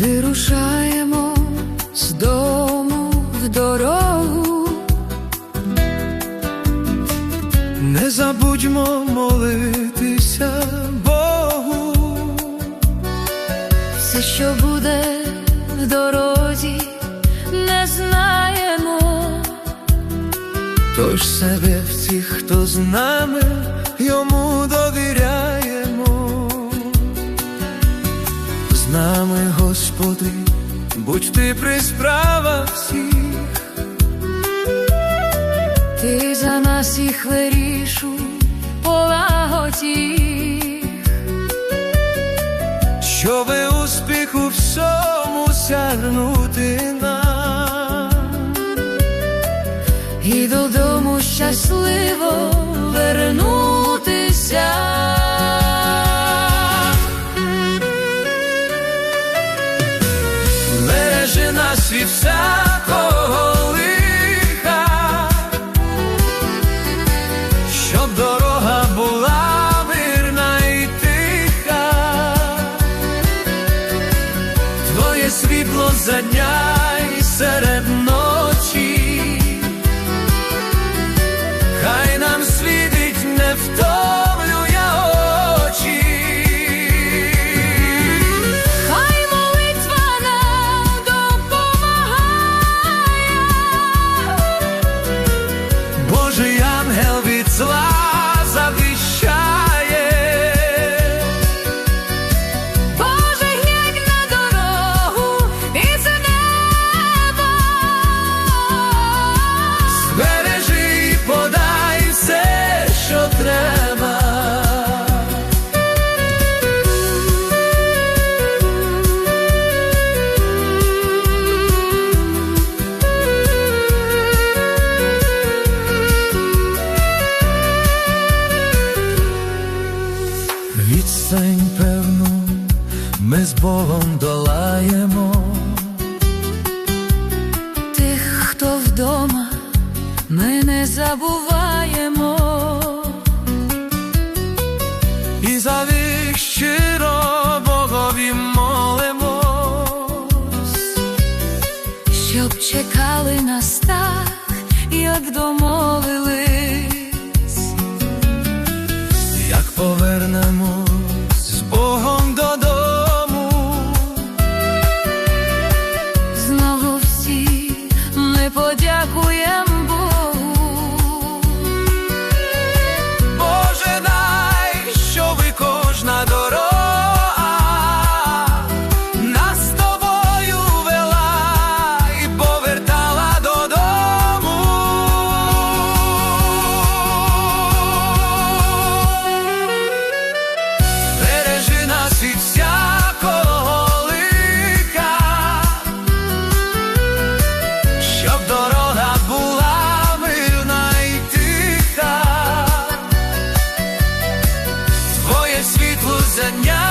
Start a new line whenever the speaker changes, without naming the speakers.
Вирушаємо з дому в дорогу,
Не забудьмо молитися Богу,
все, що буде в дорозі, не знаємо.
тож себе всіх, хто з нами, йому довіряємо. З нами, Господи, будь ти при справах всіх.
Ти за нас їх вирішуй, полагоді.
Щоби успіху всьому сягнути нам,
і додому щасливо вернутися.
sleeps Відстань, певну, ми з Богом долаємо.
Тих, хто вдома, ми не забуваємо.
І за вік щиро Богові молимось,
щоб чекали нас так, як домовились. як Повернемо Дякуємо. soñar.